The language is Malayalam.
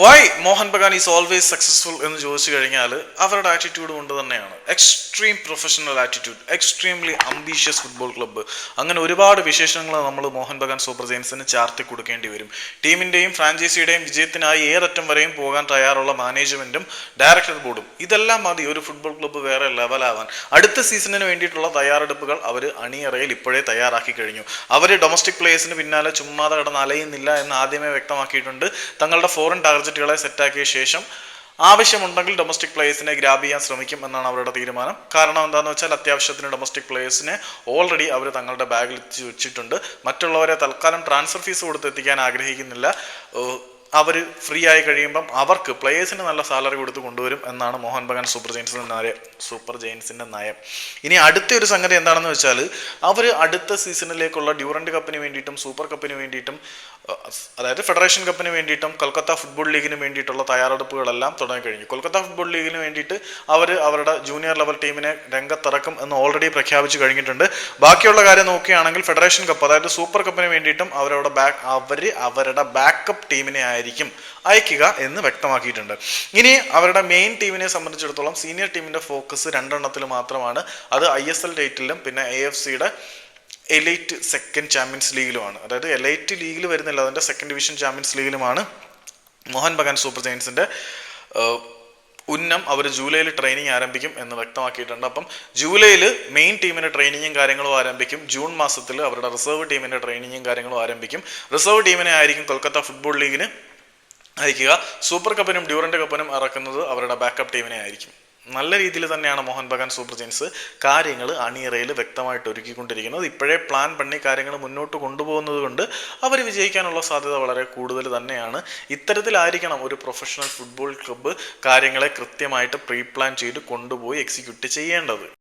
Why Mohun Bagan is always successful എന്ന് ചോദിച്ചു കഴിഞ്ഞാൽ അവരുടെ ആറ്റിറ്റ്യൂഡ് കൊണ്ട് തന്നെയാണ്. Extreme professional attitude extremely ambitious football club അങ്ങനെ ഒരുപാട് വിശേഷങ്ങൾ നമ്മൾ മോഹൻ ബഗാൻ സൂപ്പർ ജെയിംസിന് ചാർത്തി കൊടുക്കേണ്ടി വരും. ടീമിന്റെയും ഫ്രാഞ്ചൈസിയുടെയും വിജയത്തിനായി ഏതറ്റം വരെയും പോകാൻ തയ്യാറുള്ള മാനേജ്മെന്റും ഡയറക്ടർ ബോർഡും ഇതെല്ലാം മതി ഒരു ഫുട്ബോൾ ക്ലബ്ബ് വേറെ ലെവലാവാൻ അടുത്ത സീസണിന് വേണ്ടിയിട്ടുള്ള തയ്യാറെടുപ്പുകൾ അവർ അണിയറയിൽ ഇപ്പോഴേ തയ്യാറാക്കി കഴിഞ്ഞു. അവർ ഡൊമസ്റ്റിക് പ്ലേയേഴ്സിന് പിന്നാലെ ചുമ്മാതെ കിടന്ന് അലയുന്നില്ല എന്ന് ആദ്യമേ വ്യക്തമാക്കിയിട്ടുണ്ട്. തങ്ങളുടെ ഫോറിൻ ടാർഗറ്റുകളെ സെറ്റാക്കിയ ശേഷം ആവശ്യമുണ്ടെങ്കിൽ ഡൊമസ്റ്റിക് പ്ലേയേഴ്സിനെ ഗ്രാബ് ചെയ്യാൻ ശ്രമിക്കും എന്നാണ് അവരുടെ തീരുമാനം. കാരണം എന്താണെന്ന് വെച്ചാൽ അത്യാവശ്യത്തിന് ഡൊമസ്റ്റിക് പ്ലേയേഴ്സിനെ ഓൾറെഡി അവർ തങ്ങളുടെ ബാഗിൽ വെച്ചിട്ടുണ്ട്. മറ്റുള്ളവരെ തൽക്കാലം ട്രാൻസ്ഫർ ഫീസ് കൊടുത്ത് എത്തിക്കാൻ ആഗ്രഹിക്കുന്നില്ല. അവർ ഫ്രീ ആയി കഴിയുമ്പം അവർക്ക് പ്ലേയേഴ്സിന് നല്ല സാലറി കൊടുത്ത് കൊണ്ടുവരും എന്നാണ് മോഹൻ ബഗാൻ സൂപ്പർ ജെയിൻസിന്റെ നയം സൂപ്പർ ജെയിൻസിന്റെ നയം. ഇനി അടുത്ത ഒരു സംഗതി എന്താണെന്ന് വെച്ചാൽ അവർ അടുത്ത സീസണിലേക്കുള്ള ഡ്യൂറന്റ് കപ്പിന് വേണ്ടിയിട്ടും സൂപ്പർ കപ്പിന് വേണ്ടിയിട്ടും അതായത് ഫെഡറേഷൻ കപ്പിന് വേണ്ടിയിട്ടും കൊൽക്കത്ത ഫുട്ബോൾ ലീഗിന് വേണ്ടിയിട്ടുള്ള തയ്യാറെടുപ്പുകളെല്ലാം തുടങ്ങിക്കഴിഞ്ഞു കൊൽക്കത്ത ഫുട്ബോൾ ലീഗിന് വേണ്ടിയിട്ട് അവർ അവരുടെ ജൂനിയർ ലെവൽ ടീമിനെ രംഗത്തിറക്കും എന്ന് ഓൾറെഡി പ്രഖ്യാപിച്ചു കഴിഞ്ഞിട്ടുണ്ട്. ബാക്കിയുള്ള കാര്യം നോക്കുകയാണെങ്കിൽ ഫെഡറേഷൻ കപ്പ് അതായത് സൂപ്പർ കപ്പിന് വേണ്ടിയിട്ടും അവരുടെ ബാക്ക് അവർ അവരുടെ ബാക്കപ്പ് ടീമിനെ ആയിരിക്കും. അയക്കുക എന്ന് വ്യക്തമാക്കിയിട്ടുണ്ട്. ഇനി അവരുടെ മെയിൻ ടീമിനെ സംബന്ധിച്ചിടത്തോളം സീനിയർ ടീമിന്റെ ഫോക്കസ് രണ്ടെണ്ണത്തിൽ മാത്രമാണ്. അത് ഐ എസ് എൽ ഡേറ്റിലും പിന്നെ എ എഫ് സിയുടെ എലൈറ്റ് സെക്കൻഡ് ചാമ്പ്യൻസ് ലീഗിലുമാണ് അതായത് എലൈറ്റ് ലീഗിൽ വരുന്നില്ല. അതിന്റെ സെക്കൻഡ് ഡിവിഷൻ ചാമ്പ്യൻസ് ലീഗിലുമാണ് മോഹൻ ബഗാൻ സൂപ്പർ ജയൻസിന്റെ ഉന്നം അവർ ജൂലൈയിൽ ട്രെയിനിങ് ആരംഭിക്കും എന്ന് വ്യക്തമാക്കിയിട്ടുണ്ട്. അപ്പം ജൂലൈയിൽ മെയിൻ ടീമിന്റെ ട്രെയിനിങ്ങും കാര്യങ്ങളും ആരംഭിക്കും. ജൂൺ മാസത്തിൽ അവരുടെ റിസർവ് ടീമിന്റെ ട്രെയിനിങ്ങും കാര്യങ്ങളും ആരംഭിക്കും. റിസർവ് ടീമിനെ ആയിരിക്കും കൊൽക്കത്ത ഫുട്ബോൾ ലീഗിന് അയക്കുക സൂപ്പർ കപ്പിനും ഡ്യൂറന്റ് കപ്പിനും ഇറക്കുന്നത് അവരുടെ ബാക്കപ്പ് ടീമിനെ ആയിരിക്കും. നല്ല രീതിയിൽ തന്നെയാണ് മോഹൻ ബഗാൻ സൂപ്പർ ജെയിൻസ് കാര്യങ്ങൾ അണിയറയിൽ വ്യക്തമായിട്ട് ഒരുക്കിക്കൊണ്ടിരിക്കുന്നത്. ഇപ്പോഴേ പ്ലാൻ പണി കാര്യങ്ങൾ മുന്നോട്ട് കൊണ്ടുപോകുന്നത് കൊണ്ട് അവർ വിജയിക്കാനുള്ള സാധ്യത വളരെ കൂടുതൽ തന്നെയാണ്. ഇത്തരത്തിലായിരിക്കണം ഒരു പ്രൊഫഷണൽ ഫുട്ബോൾ ക്ലബ്ബ് കാര്യങ്ങളെ കൃത്യമായിട്ട് പ്രീ പ്ലാൻ ചെയ്ത് കൊണ്ടുപോയി എക്സിക്യൂട്ട് ചെയ്യേണ്ടത്.